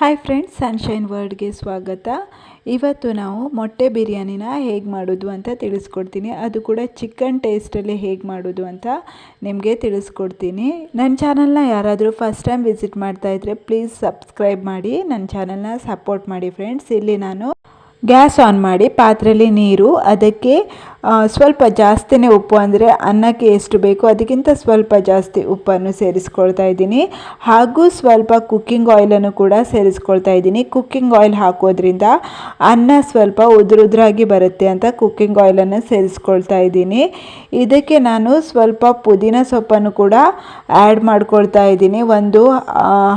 Hi friends sunshine ವರ್ಲ್ಡ್ಗೆ ಸ್ವಾಗತ. ಇವತ್ತು ನಾವು ಮೊಟ್ಟೆ ಬಿರಿಯಾನಿನ ಹೇಗೆ ಮಾಡೋದು ಅಂತ ತಿಳಿಸ್ಕೊಡ್ತೀನಿ. ಅದು ಕೂಡ ಚಿಕನ್ ಟೇಸ್ಟಲ್ಲಿ ಹೇಗೆ ಮಾಡೋದು ಅಂತ ನಿಮಗೆ ತಿಳಿಸ್ಕೊಡ್ತೀನಿ. ನನ್ನ ಚಾನಲ್ನ ಯಾರಾದರೂ ಫಸ್ಟ್ ಟೈಮ್ ವಿಸಿಟ್ ಮಾಡ್ತಾ ಇದ್ದರೆ ಪ್ಲೀಸ್ ಸಬ್ಸ್ಕ್ರೈಬ್ ಮಾಡಿ. ನನ್ನ ಚಾನಲ್ನ ಸಪೋರ್ಟ್ ಮಾಡಿ ಫ್ರೆಂಡ್ಸ್ ಇಲ್ಲಿ ನಾನು ಗ್ಯಾಸ್ ಆನ್ ಮಾಡಿ ಪಾತ್ರೆಯಲ್ಲಿ ನೀರು, ಅದಕ್ಕೆ ಸ್ವಲ್ಪ ಜಾಸ್ತಿನೇ ಉಪ್ಪು, ಅಂದರೆ ಅನ್ನಕ್ಕೆ ಎಷ್ಟು ಬೇಕೋ ಅದಕ್ಕಿಂತ ಸ್ವಲ್ಪ ಜಾಸ್ತಿ ಉಪ್ಪನ್ನು ಸೇರಿಸ್ಕೊಳ್ತಾ ಇದ್ದೀನಿ. ಹಾಗೂ ಸ್ವಲ್ಪ ಕುಕ್ಕಿಂಗ್ ಆಯಿಲನ್ನು ಕೂಡ ಸೇರಿಸ್ಕೊಳ್ತಾ ಇದ್ದೀನಿ. ಕುಕ್ಕಿಂಗ್ ಆಯಿಲ್ ಹಾಕೋದ್ರಿಂದ ಅನ್ನ ಸ್ವಲ್ಪ ಉದುರುದ್ರಾಗಿ ಬರುತ್ತೆ ಅಂತ ಕುಕ್ಕಿಂಗ್ ಆಯಿಲನ್ನು ಸೇರಿಸ್ಕೊಳ್ತಾ ಇದ್ದೀನಿ. ಇದಕ್ಕೆ ನಾನು ಸ್ವಲ್ಪ ಪುದೀನ ಸೊಪ್ಪನ್ನು ಕೂಡ ಆ್ಯಡ್ ಮಾಡ್ಕೊಳ್ತಾ ಇದ್ದೀನಿ. ಒಂದು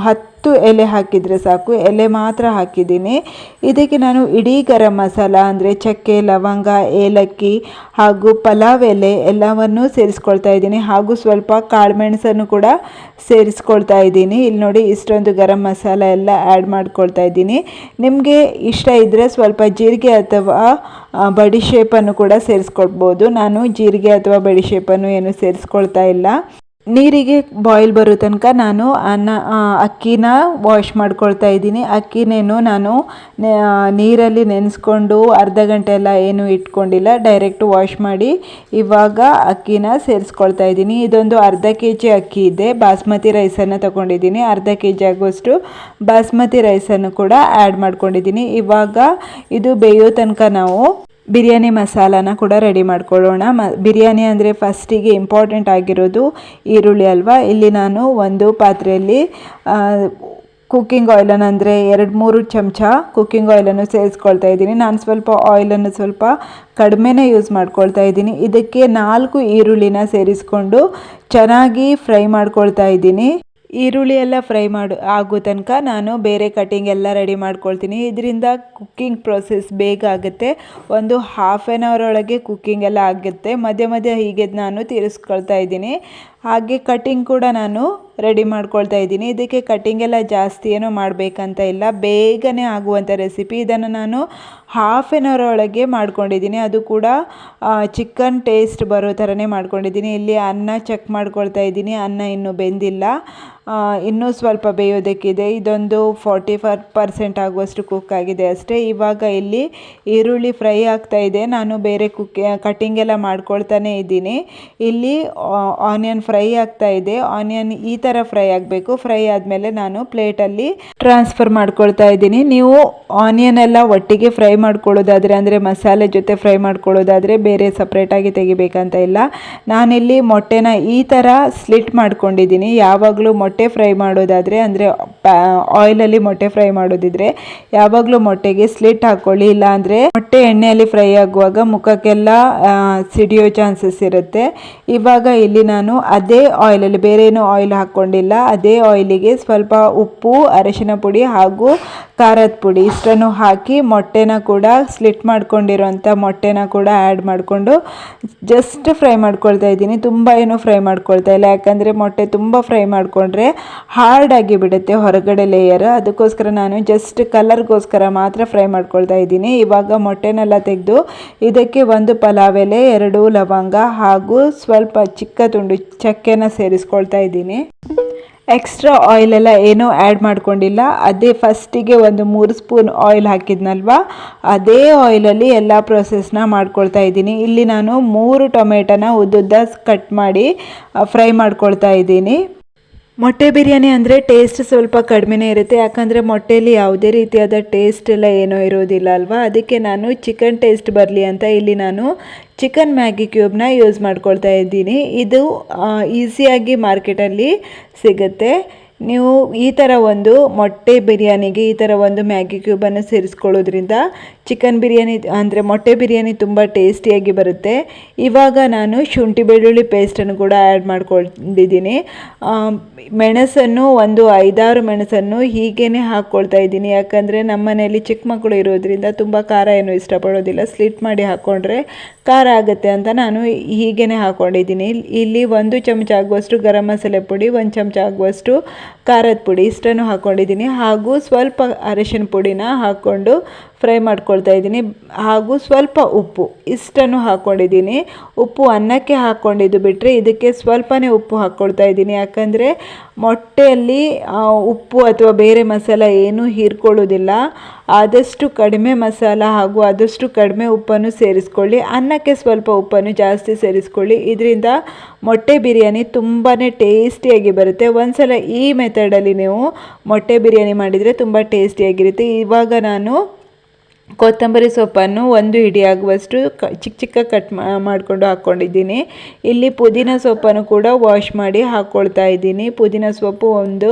ಹತ್ತು ಹತ್ತು ಎಲೆ ಹಾಕಿದರೆ ಸಾಕು. ಎಲೆ ಮಾತ್ರ ಹಾಕಿದ್ದೀನಿ. ಇದಕ್ಕೆ ನಾನು ಇಡೀ ಗರಂ ಮಸಾಲ ಅಂದರೆ ಚಕ್ಕೆ, ಲವಂಗ, ಏಲಕ್ಕಿ ಹಾಗೂ ಪಲಾವ್ ಎಲೆ ಎಲ್ಲವನ್ನೂ ಸೇರಿಸ್ಕೊಳ್ತಾ ಇದ್ದೀನಿ. ಹಾಗೂ ಸ್ವಲ್ಪ ಕಾಳುಮೆಣಸನ್ನು ಕೂಡ ಸೇರಿಸ್ಕೊಳ್ತಾ ಇದ್ದೀನಿ. ಇಲ್ಲಿ ನೋಡಿ ಇಷ್ಟೊಂದು ಗರಂ ಮಸಾಲ ಎಲ್ಲ ಆ್ಯಡ್ ಮಾಡ್ಕೊಳ್ತಾ ಇದ್ದೀನಿ. ನಿಮಗೆ ಇಷ್ಟ ಇದ್ದರೆ ಸ್ವಲ್ಪ ಜೀರಿಗೆ ಅಥವಾ ಬಡಿ ಶೇಪನ್ನು ಕೂಡ ಸೇರಿಸ್ಕೊಳ್ಬೋದು. ನಾನು ಜೀರಿಗೆ ಅಥವಾ ಬಡಿ ಶೇಪನ್ನು ಏನು ಸೇರಿಸ್ಕೊಳ್ತಾ ಇಲ್ಲ. ನೀರಿಗೆ ಬಾಯ್ಲ್ ಬರೋ ತನಕ ನಾನು ಅನ್ನ ಅಕ್ಕಿನ ವಾಶ್ ಮಾಡ್ಕೊಳ್ತಾ ಇದ್ದೀನಿ. ಅಕ್ಕಿನೇನು ನಾನು ನೀರಲ್ಲಿ ನೆನೆಸ್ಕೊಂಡು ಅರ್ಧ ಗಂಟೆ ಎಲ್ಲ ಏನು ಇಟ್ಕೊಂಡಿಲ್ಲ. ಡೈರೆಕ್ಟ್ ವಾಶ್ ಮಾಡಿ ಇವಾಗ ಅಕ್ಕಿನ ಸೇರಿಸ್ಕೊಳ್ತಾ ಇದ್ದೀನಿ. ಇದೊಂದು ಅರ್ಧ ಕೆ ಜಿ ಅಕ್ಕಿ ಇದೆ. ಬಾಸ್ಮತಿ ರೈಸನ್ನು ತಗೊಂಡಿದ್ದೀನಿ. ಅರ್ಧ ಕೆ ಜಿ ಆಗೋಷ್ಟು ಬಾಸ್ಮತಿ ರೈಸನ್ನು ಕೂಡ ಆ್ಯಡ್ ಮಾಡ್ಕೊಂಡಿದ್ದೀನಿ. ಇವಾಗ ಇದು ಬೇಯೋ ತನಕ ನಾವು ಬಿರಿಯಾನಿ ಮಸಾಲಾನ ಕೂಡ ರೆಡಿ ಮಾಡ್ಕೊಳ್ಳೋಣ. ಮ, ಬಿರಿಯಾನಿ ಅಂದರೆ ಫಸ್ಟಿಗೆ ಇಂಪಾರ್ಟೆಂಟ್ ಆಗಿರೋದು ಈರುಳ್ಳಿ ಅಲ್ವಾ? ಇಲ್ಲಿ ನಾನು ಒಂದು ಪಾತ್ರೆಯಲ್ಲಿ ಕುಕ್ಕಿಂಗ್ ಆಯಿಲನ್ನು ಅಂದರೆ ಎರಡು ಮೂರು ಚಮಚ ಕುಕ್ಕಿಂಗ್ ಆಯಿಲನ್ನು ಸೇರಿಸ್ಕೊಳ್ತಾ ಇದ್ದೀನಿ. ನಾನು ಸ್ವಲ್ಪ ಆಯಿಲನ್ನು ಸ್ವಲ್ಪ ಕಡಿಮೆನೇ ಯೂಸ್ ಮಾಡ್ಕೊಳ್ತಾ ಇದ್ದೀನಿ. ಇದಕ್ಕೆ ನಾಲ್ಕು ಈರುಳ್ಳಿನ ಸೇರಿಸ್ಕೊಂಡು ಚೆನ್ನಾಗಿ ಫ್ರೈ ಮಾಡ್ಕೊಳ್ತಾ ಇದ್ದೀನಿ. ಈರುಳ್ಳಿ ಎಲ್ಲ ಫ್ರೈ ಮಾಡು, ಆಗೋ ತನಕ ನಾನು ಬೇರೆ ಕಟಿಂಗ್ ಎಲ್ಲ ರೆಡಿ ಮಾಡ್ಕೊಳ್ತೀನಿ. ಇದರಿಂದ ಕುಕ್ಕಿಂಗ್ ಪ್ರೊಸೆಸ್ ಬೇಗ ಆಗುತ್ತೆ. ಒಂದು ಹಾಫ್ ಆನ್ ಅವರ್ ಒಳಗೆ ಕುಕ್ಕಿಂಗ್ ಎಲ್ಲ ಆಗುತ್ತೆ. ಮಧ್ಯೆ ಮಧ್ಯೆ ಹೀಗೆ ನಾನು ತೀರಿಸ್ಕೊಳ್ತಾ ಇದ್ದೀನಿ. ಹಾಗೆ ಕಟಿಂಗ್ ಕೂಡ ನಾನು ರೆಡಿ ಮಾಡ್ಕೊಳ್ತಾ ಇದ್ದೀನಿ. ಇದಕ್ಕೆ ಕಟಿಂಗ್ ಎಲ್ಲ ಜಾಸ್ತಿ ಏನೂ ಮಾಡಬೇಕಂತ ಇಲ್ಲ. ಬೇಗನೆ ಆಗುವಂಥ ರೆಸಿಪಿ ಇದನ್ನು ನಾನು ಹಾಫ್ ಆನ್ ಅವರ್ ಒಳಗೆ ಮಾಡ್ಕೊಂಡಿದ್ದೀನಿ. ಅದು ಕೂಡ ಚಿಕನ್ ಟೇಸ್ಟ್ ಬರೋ ಥರನೇ ಮಾಡ್ಕೊಂಡಿದ್ದೀನಿ. ಇಲ್ಲಿ ಅನ್ನ ಚೆಕ್ ಮಾಡ್ಕೊಳ್ತಾ ಇದ್ದೀನಿ. ಅನ್ನ ಇನ್ನೂ ಬೆಂದಿಲ್ಲ. ಇನ್ನೂ ಸ್ವಲ್ಪ ಬೇಯೋದಕ್ಕಿದೆ. ಇದೊಂದು ಫೋರ್ಟಿ ಫೈವ್ ಪರ್ಸೆಂಟ್ ಆಗುವಷ್ಟು ಕುಕ್ ಆಗಿದೆ ಅಷ್ಟೇ. ಇವಾಗ ಇಲ್ಲಿ ಈರುಳ್ಳಿ ಫ್ರೈ ಆಗ್ತಾ ಇದೆ. ನಾನು ಬೇರೆ ಕುಕ್ ಕಟ್ಟಿಂಗ್ ಎಲ್ಲ ಮಾಡ್ಕೊಳ್ತಾನೆ ಇದ್ದೀನಿ. ಇಲ್ಲಿ ಆನಿಯನ್ ಫ್ರೈ ಆಗ್ತಾ ಇದೆ. ಆನಿಯನ್ ಈ ಥರ ಫ್ರೈ ಆಗಬೇಕು. ಫ್ರೈ ಆದಮೇಲೆ ನಾನು ಪ್ಲೇಟಲ್ಲಿ ಟ್ರಾನ್ಸ್ಫರ್ ಮಾಡ್ಕೊಳ್ತಾ ಇದ್ದೀನಿ. ನೀವು ಆನಿಯನ್ ಎಲ್ಲ ಒಟ್ಟಿಗೆ ಫ್ರೈ ಮಾಡ್ಕೊಳ್ಳೋದಾದರೆ, ಅಂದರೆ ಮಸಾಲೆ ಜೊತೆ ಫ್ರೈ ಮಾಡ್ಕೊಳ್ಳೋದಾದರೆ ಬೇರೆ ಸಪ್ರೇಟಾಗಿ ತೆಗಿಬೇಕಂತ ಇಲ್ಲ. ನಾನಿಲ್ಲಿ ಮೊಟ್ಟೆನ ಈ ಥರ ಸ್ಲಿಟ್ ಮಾಡ್ಕೊಂಡಿದ್ದೀನಿ. ಯಾವಾಗಲೂ ಮೊಟ್ಟೆ ಫ್ರೈ ಮಾಡೋದಾದರೆ ಅಂದರೆ ಆಯಿಲಲ್ಲಿ ಮೊಟ್ಟೆ ಫ್ರೈ ಮಾಡೋದಿದ್ರೆ ಯಾವಾಗಲೂ ಮೊಟ್ಟೆಗೆ ಸ್ಲಿಟ್ ಹಾಕ್ಕೊಳ್ಳಿ ಇಲ್ಲಾಂದರೆ ಮೊಟ್ಟೆ ಎಣ್ಣೆಯಲ್ಲಿ ಫ್ರೈ ಆಗುವಾಗ ಮುಖಕ್ಕೆಲ್ಲ ಸಿಡಿಯೋ ಚಾನ್ಸಸ್ ಇರುತ್ತೆ. ಇವಾಗ ಇಲ್ಲಿ ನಾನು ಅದೇ ಆಯಿಲಲ್ಲಿ ಬೇರೆ ಆಯಿಲ್ ಹಾಕ್ಕೊಂಡಿಲ್ಲ ಅದೇ ಆಯಿಲಿಗೆ ಸ್ವಲ್ಪ ಉಪ್ಪು, ಅರಿಶಿನ ಪುಡಿ ಹಾಗೂ ಖಾರದ ಪುಡಿ ಇಷ್ಟನ್ನು ಹಾಕಿ ಮೊಟ್ಟೆನ ಕೂಡ ಸ್ಲಿಟ್ ಮಾಡ್ಕೊಂಡಿರೋಂಥ ಮೊಟ್ಟೆನ ಕೂಡ ಆ್ಯಡ್ ಮಾಡಿಕೊಂಡು ಜಸ್ಟ್ ಫ್ರೈ ಮಾಡ್ಕೊಳ್ತಾ ಇದ್ದೀನಿ. ತುಂಬ ಏನು ಫ್ರೈ ಮಾಡ್ಕೊಳ್ತಾ ಇಲ್ಲ. ಯಾಕಂದರೆ ಮೊಟ್ಟೆ ತುಂಬ ಫ್ರೈ ಮಾಡಿಕೊಂಡ್ರೆ ಹಾರ್ಡಾಗಿ ಬಿಡುತ್ತೆ ಹೊರಗಡೆ ಲೇಯರ್ ಅದಕ್ಕೋಸ್ಕರ ನಾನು ಜಸ್ಟ್ ಕಲರ್ಗೋಸ್ಕರ ಮಾತ್ರ ಫ್ರೈ ಮಾಡ್ಕೊಳ್ತಾ ಇದ್ದೀನಿ. ಇವಾಗ ಮೊಟ್ಟೆನೆಲ್ಲ ತೆಗೆದು ಇದಕ್ಕೆ ಒಂದು ಪಲಾವ್ ಎಲೆ, ಎರಡು ಲವಂಗ ಹಾಗೂ ಸ್ವಲ್ಪ ಚಿಕ್ಕ ತುಂಡು ಚಕ್ಕೆನ ಸೇರಿಸ್ಕೊಳ್ತಾ ಇದ್ದೀನಿ. ಎಕ್ಸ್ಟ್ರಾ ಆಯಿಲೆಲ್ಲ ಏನೂ ಆ್ಯಡ್ ಮಾಡ್ಕೊಂಡಿಲ್ಲ. ಅದೇ ಫಸ್ಟಿಗೆ ಒಂದು ಮೂರು ಸ್ಪೂನ್ ಆಯಿಲ್ ಹಾಕಿದ್ನಲ್ವ? ಅದೇ ಆಯಿಲಲ್ಲಿ ಎಲ್ಲ ಪ್ರೊಸೆಸ್ನ ಮಾಡ್ಕೊಳ್ತಾ ಇದ್ದೀನಿ. ಇಲ್ಲಿ ನಾನು ಮೂರು ಟೊಮೆಟೊನ ಉದ್ದುದ್ದ ಕಟ್ ಮಾಡಿ ಫ್ರೈ ಮಾಡ್ಕೊಳ್ತಾ ಇದ್ದೀನಿ. ಮೊಟ್ಟೆ ಬಿರಿಯಾನಿ ಅಂದರೆ ಟೇಸ್ಟ್ ಸ್ವಲ್ಪ ಕಡಿಮೆನೇ ಇರುತ್ತೆ. ಯಾಕಂದರೆ ಮೊಟ್ಟೆಯಲ್ಲಿ ಯಾವುದೇ ರೀತಿಯಾದ ಟೇಸ್ಟ್ ಎಲ್ಲ ಏನೋ ಇರೋದಿಲ್ಲ ಅಲ್ವಾ? ಅದಕ್ಕೆ ನಾನು ಚಿಕನ್ ಟೇಸ್ಟ್ ಬರಲಿ ಅಂತ ಇಲ್ಲಿ ನಾನು ಚಿಕನ್ ಮ್ಯಾಗಿ ಕ್ಯೂಬ್ನ ಯೂಸ್ ಮಾಡ್ಕೊಳ್ತಾ ಇದ್ದೀನಿ. ಇದು ಈಸಿಯಾಗಿ ಮಾರ್ಕೆಟಲ್ಲಿ ಸಿಗುತ್ತೆ. ನೀವು ಈ ಥರ ಒಂದು ಮೊಟ್ಟೆ ಬಿರಿಯಾನಿಗೆ ಈ ಥರ ಒಂದು ಮ್ಯಾಗಿ ಕ್ಯೂಬನ್ನು ಸೇರಿಸ್ಕೊಳ್ಳೋದ್ರಿಂದ ಚಿಕನ್ ಬಿರಿಯಾನಿ ಅಂದರೆ ಮೊಟ್ಟೆ ಬಿರಿಯಾನಿ ತುಂಬ ಟೇಸ್ಟಿಯಾಗಿ ಬರುತ್ತೆ. ಇವಾಗ ನಾನು ಶುಂಠಿ ಬೆಳ್ಳುಳ್ಳಿ ಪೇಸ್ಟನ್ನು ಕೂಡ ಆ್ಯಡ್ ಮಾಡ್ಕೊಂಡಿದ್ದೀನಿ. ಮೆಣಸನ್ನು ಒಂದು ಐದಾರು ಮೆಣಸನ್ನು ಹೀಗೇ ಹಾಕ್ಕೊಳ್ತಾ ಇದ್ದೀನಿ. ಯಾಕಂದರೆ ನಮ್ಮ ಮನೆಯಲ್ಲಿ ಚಿಕ್ಕ ಮಕ್ಕಳು ಇರೋದ್ರಿಂದ ತುಂಬ ಖಾರ ಏನು ಇಷ್ಟಪಡೋದಿಲ್ಲ. ಸ್ಲಿಟ್ ಮಾಡಿ ಹಾಕ್ಕೊಂಡ್ರೆ ಖಾರ ಆಗುತ್ತೆ ಅಂತ ನಾನು ಹೀಗೇ ಹಾಕ್ಕೊಂಡಿದ್ದೀನಿ ಇಲ್ಲಿ ಒಂದು ಚಮಚ ಆಗುವಷ್ಟು ಗರಂ ಮಸಾಲೆ ಪುಡಿ, ಒಂದು ಚಮಚ ಆಗುವಷ್ಟು ಖಾರದ ಪುಡಿ ಇಷ್ಟನ್ನು ಹಾಕ್ಕೊಂಡಿದ್ದೀನಿ ಹಾಗೂ ಸ್ವಲ್ಪ ಅರಿಶಿನ ಪುಡಿನ ಹಾಕ್ಕೊಂಡು ಫ್ರೈ ಮಾಡ್ಕೊಳ್ತಾ ಇದ್ದೀನಿ. ಹಾಗೂ ಸ್ವಲ್ಪ ಉಪ್ಪು, ಇಷ್ಟನ್ನು ಹಾಕ್ಕೊಂಡಿದ್ದೀನಿ ಉಪ್ಪು ಅನ್ನಕ್ಕೆ ಹಾಕ್ಕೊಂಡಿದ್ದು ಬಿಟ್ಟರೆ ಇದಕ್ಕೆ ಸ್ವಲ್ಪನೇ ಉಪ್ಪು ಹಾಕ್ಕೊಳ್ತಾ ಇದ್ದೀನಿ. ಯಾಕಂದರೆ ಮೊಟ್ಟೆಯಲ್ಲಿ ಉಪ್ಪು ಅಥವಾ ಬೇರೆ ಮಸಾಲ ಏನೂ ಹೀರ್ಕೊಳ್ಳೋದಿಲ್ಲ ಆದಷ್ಟು ಕಡಿಮೆ ಮಸಾಲ ಹಾಗೂ ಆದಷ್ಟು ಕಡಿಮೆ ಉಪ್ಪನ್ನು ಸೇರಿಸ್ಕೊಳ್ಳಿ. ಅನ್ನಕ್ಕೆ ಸ್ವಲ್ಪ ಉಪ್ಪನ್ನು ಜಾಸ್ತಿ ಸೇರಿಸ್ಕೊಳ್ಳಿ. ಇದರಿಂದ ಮೊಟ್ಟೆ ಬಿರಿಯಾನಿ ತುಂಬಾ ಟೇಸ್ಟಿಯಾಗಿ ಬರುತ್ತೆ. ಒಂದ್ಸಲ ಈ ಮೆಥಡಲ್ಲಿ ನೀವು ಮೊಟ್ಟೆ ಬಿರಿಯಾನಿ ಮಾಡಿದರೆ ತುಂಬ ಟೇಸ್ಟಿಯಾಗಿರುತ್ತೆ. ಇವಾಗ ನಾನು ಕೊತ್ತಂಬರಿ ಸೊಪ್ಪನ್ನು ಒಂದು ಹಿಡಿಯಾಗುವಷ್ಟು ಕ ಚಿಕ್ಕ ಚಿಕ್ಕ ಕಟ್ ಮಾಡಿಕೊಂಡು ಹಾಕ್ಕೊಂಡಿದ್ದೀನಿ ಇಲ್ಲಿ ಪುದೀನ ಸೊಪ್ಪನ್ನು ಕೂಡ ವಾಶ್ ಮಾಡಿ ಹಾಕ್ಕೊಳ್ತಾ ಇದ್ದೀನಿ. ಪುದೀನ ಸೊಪ್ಪು ಒಂದು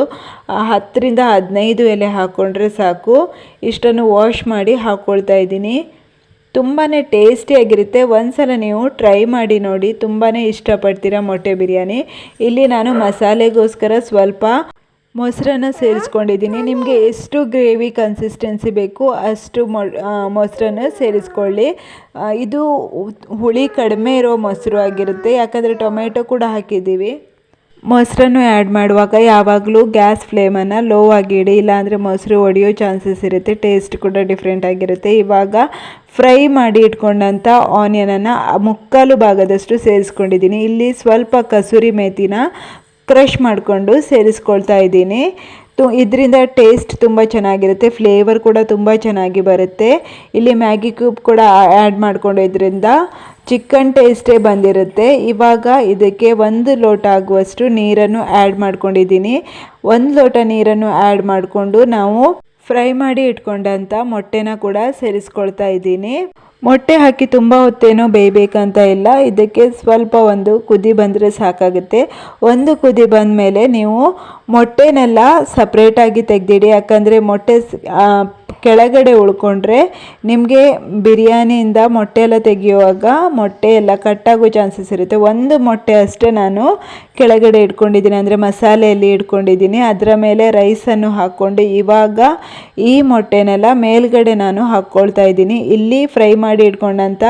ಹತ್ತರಿಂದ ಹದಿನೈದು ಎಲೆ ಹಾಕ್ಕೊಂಡ್ರೆ ಸಾಕು. ಇಷ್ಟನ್ನು ವಾಶ್ ಮಾಡಿ ಹಾಕ್ಕೊಳ್ತಾ ಇದ್ದೀನಿ. ತುಂಬಾ ಟೇಸ್ಟಿಯಾಗಿರುತ್ತೆ ಒಂದ್ಸಲ ನೀವು ಟ್ರೈ ಮಾಡಿ ನೋಡಿ. ತುಂಬಾ ಇಷ್ಟಪಡ್ತೀರಾ ಮೊಟ್ಟೆ ಬಿರಿಯಾನಿ. ಇಲ್ಲಿ ನಾನು ಮಸಾಲೆಗೋಸ್ಕರ ಸ್ವಲ್ಪ ಮೊಸರನ್ನ ಸೇರಿಸ್ಕೊಂಡಿದ್ದೀನಿ. ನಿಮಗೆ ಎಷ್ಟು ಗ್ರೇವಿ ಕನ್ಸಿಸ್ಟೆನ್ಸಿ ಬೇಕು ಅಷ್ಟು ಮೊ ಮೊಸರನ್ನ ಸೇರಿಸ್ಕೊಳ್ಳಿ. ಇದು ಹುಳಿ ಕಡಿಮೆ ಇರೋ ಮೊಸರು ಆಗಿರುತ್ತೆ. ಯಾಕಂದರೆ ಟೊಮೆಟೊ ಕೂಡ ಹಾಕಿದ್ದೀವಿ. ಮೊಸರನ್ನು ಆ್ಯಡ್ ಮಾಡುವಾಗ ಯಾವಾಗಲೂ ಗ್ಯಾಸ್ ಫ್ಲೇಮನ್ನು ಲೋ ಆಗಿಡಿ ಇಲ್ಲಾಂದರೆ ಮೊಸರು ಒಡೆಯೋ ಚಾನ್ಸಸ್ ಇರುತ್ತೆ. ಟೇಸ್ಟ್ ಕೂಡ ಡಿಫ್ರೆಂಟ್ ಆಗಿರುತ್ತೆ. ಇವಾಗ ಫ್ರೈ ಮಾಡಿ ಇಟ್ಕೊಂಡಂಥ ಆನಿಯನನ್ನು ಮುಕ್ಕಾಲು ಭಾಗದಷ್ಟು ಸೇರಿಸ್ಕೊಂಡಿದ್ದೀನಿ. ಇಲ್ಲಿ ಸ್ವಲ್ಪ ಕಸೂರಿ ಮೇಥಿನ ಕ್ರಷ್ ಮಾಡಿಕೊಂಡು ಸೇರಿಸ್ಕೊಳ್ತಾ ಇದ್ದೀನಿ. ತು, ಇದರಿಂದ ಟೇಸ್ಟ್ ತುಂಬ ಚೆನ್ನಾಗಿರುತ್ತೆ. ಫ್ಲೇವರ್ ಕೂಡ ತುಂಬ ಚೆನ್ನಾಗಿ ಬರುತ್ತೆ. ಇಲ್ಲಿ ಮ್ಯಾಗಿ ಕ್ಯೂಬ್ ಕೂಡ ಆ್ಯಡ್ ಮಾಡ್ಕೊಂಡಿದ್ರಿಂದ ಚಿಕನ್ ಟೇಸ್ಟೇ ಬಂದಿರುತ್ತೆ. ಇವಾಗ ಇದಕ್ಕೆ ಒಂದು ಲೋಟ ಆಗುವಷ್ಟು ನೀರನ್ನು ಆ್ಯಡ್ ಮಾಡ್ಕೊಂಡಿದ್ದೀನಿ. ಒಂದು ಲೋಟ ನೀರನ್ನು ಆ್ಯಡ್ ಮಾಡಿಕೊಂಡು ನಾವು ಫ್ರೈ ಮಾಡಿ ಇಟ್ಕೊಂಡಂಥ ಮೊಟ್ಟೆನ ಕೂಡ ಸೇರಿಸ್ಕೊಳ್ತಾ ಇದ್ದೀನಿ. ಮೊಟ್ಟೆ ಹಾಕಿ ತುಂಬ ಹೊತ್ತೇನೋ ಬೇಯಬೇಕಂತ ಇಲ್ಲ. ಇದಕ್ಕೆ ಸ್ವಲ್ಪ ಒಂದು ಕುದಿ ಬಂದರೆ ಸಾಕಾಗುತ್ತೆ. ಒಂದು ಕುದಿ ಬಂದ ಮೇಲೆ ನೀವು ಮೊಟ್ಟೆನೆಲ್ಲ ಸಪ್ರೇಟಾಗಿ ತೆಗೆದಿಡಿ. ಯಾಕಂದರೆ ಮೊಟ್ಟೆ ಕೆಳಗಡೆ ಉಳ್ಕೊಂಡ್ರೆ ನಿಮಗೆ ಬಿರಿಯಾನಿಯಿಂದ ಮೊಟ್ಟೆ ಎಲ್ಲ ತೆಗೆಯುವಾಗ ಮೊಟ್ಟೆ ಎಲ್ಲ ಕಟ್ಟಾಗೋ ಚಾನ್ಸಸ್ ಇರುತ್ತೆ. ಒಂದು ಮೊಟ್ಟೆ ಅಷ್ಟೇ ನಾನು ಕೆಳಗಡೆ ಇಟ್ಕೊಂಡಿದ್ದೀನಿ. ಅಂದರೆ ಮಸಾಲೆಯಲ್ಲಿ ಇಟ್ಕೊಂಡಿದ್ದೀನಿ. ಅದರ ಮೇಲೆ ರೈಸನ್ನು ಹಾಕ್ಕೊಂಡು ಇವಾಗ ಈ ಮೊಟ್ಟೆನೆಲ್ಲ ಮೇಲ್ಗಡೆ ನಾನು ಹಾಕ್ಕೊಳ್ತಾ ಇದ್ದೀನಿ. ಇಲ್ಲಿ ಫ್ರೈ ಮಾಡಿ ಇಟ್ಕೊಂಡಂಥ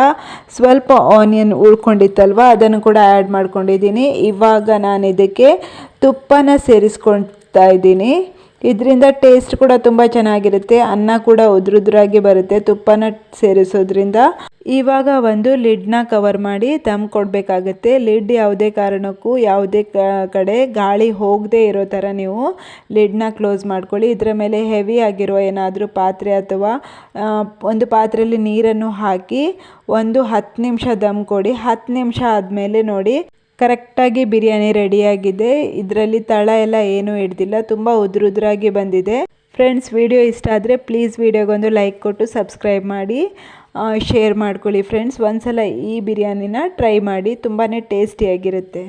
ಸ್ವಲ್ಪ ಆನಿಯನ್ ಉಳ್ಕೊಂಡಿತ್ತಲ್ವ, ಅದನ್ನು ಕೂಡ ಆ್ಯಡ್ ಮಾಡ್ಕೊಂಡಿದ್ದೀನಿ. ಇವಾಗ ನಾನು ಇದಕ್ಕೆ ತುಪ್ಪನ ಸೇರಿಸ್ಕೊಳ್ತಾ ಇದ್ದೀನಿ. ಇದರಿಂದ ಟೇಸ್ಟ್ ಕೂಡ ತುಂಬ ಚೆನ್ನಾಗಿರುತ್ತೆ. ಅನ್ನ ಕೂಡ ಉದುರುದ್ರಾಗಿ ಬರುತ್ತೆ. ತುಪ್ಪನ ಸೇರಿಸೋದ್ರಿಂದ ಇವಾಗ ಒಂದು ಲಿಡ್ನ ಕವರ್ ಮಾಡಿ ದಮ್ ಕೊಡಬೇಕಾಗತ್ತೆ. ಲಿಡ್ ಯಾವುದೇ ಕಾರಣಕ್ಕೂ ಯಾವುದೇ ಕಡೆ ಗಾಳಿ ಹೋಗದೆ ಇರೋ ಥರ ನೀವು ಲಿಡ್ನ ಕ್ಲೋಸ್ ಮಾಡ್ಕೊಳ್ಳಿ. ಇದರ ಮೇಲೆ ಹೆವಿ ಆಗಿರೋ ಏನಾದರೂ ಪಾತ್ರೆ ಅಥವಾ ಒಂದು ಪಾತ್ರೆಯಲ್ಲಿ ನೀರನ್ನು ಹಾಕಿ ಒಂದು ಹತ್ತು ನಿಮಿಷ ದಮ್ ಕೊಡಿ. ಹತ್ತು ನಿಮಿಷ ಆದಮೇಲೆ ನೋಡಿ ಕರೆಕ್ಟಾಗಿ ಬಿರಿಯಾನಿ ರೆಡಿಯಾಗಿದೆ. ಇದರಲ್ಲಿ ತಳ ಎಲ್ಲ ಏನೂ ಹಿಡ್ದಿಲ್ಲ, ತುಂಬ ಉದುರುದ್ರಾಗಿ ಬಂದಿದೆ. ಫ್ರೆಂಡ್ಸ್ ವಿಡಿಯೋ ಇಷ್ಟ ಆದರೆ ಪ್ಲೀಸ್ ವಿಡಿಯೋಗೊಂದು ಲೈಕ್ ಕೊಟ್ಟು ಸಬ್ಸ್ಕ್ರೈಬ್ ಮಾಡಿ ಶೇರ್ ಮಾಡ್ಕೊಳ್ಳಿ ಫ್ರೆಂಡ್ಸ್ ಒಂದ್ಸಲ ಈ ಬಿರಿಯಾನಿನ ಟ್ರೈ ಮಾಡಿ ತುಂಬಾ ಟೇಸ್ಟಿಯಾಗಿರುತ್ತೆ